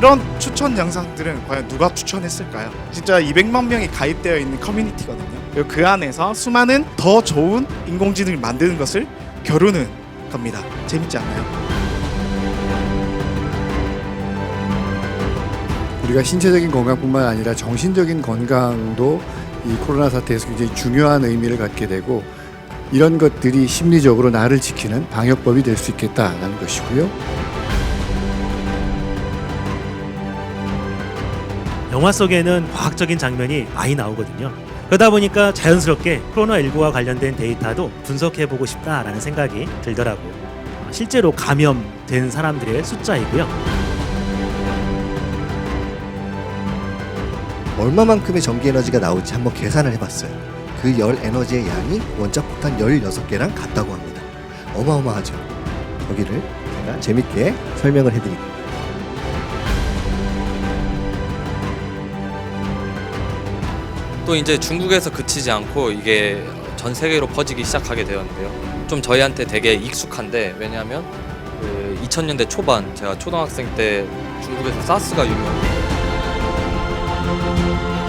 이런 추천 영상들은 과연 누가 추천했을까요? 진짜 200만 명이 가입되어 있는 커뮤니티거든요. 그리고 그 안에서 수많은 더 좋은 인공지능을 만드는 것을 겨루는 겁니다. 재밌지 않나요? 우리가 신체적인 건강뿐만 아니라 정신적인 건강도 이 코로나 사태에서 굉장히 중요한 의미를 갖게 되고 이런 것들이 심리적으로 나를 지키는 방역법이 될 수 있겠다라는 것이고요. 영화 속에는 과학적인 장면이 많이 나오거든요. 그러다 보니까 자연스럽게 코로나19와 관련된 데이터도 분석해보고 싶다라는 생각이 들더라고요. 실제로 감염된 사람들의 숫자이고요. 얼마만큼의 전기 에너지가 나올지 한번 계산을 해봤어요. 그 열 에너지의 양이 원자 폭탄 16개랑 같다고 합니다. 어마어마하죠. 거기를 제가 재밌게 설명을 해드릴게요. 또 이제 중국에서 그치지 않고 이게 전 세계로 퍼지기 시작하게 되었는데요. 좀 저희한테 되게 익숙한데 왜냐하면 그 2000년대 초반 제가 초등학생 때 중국에서 사스가 유명했는 데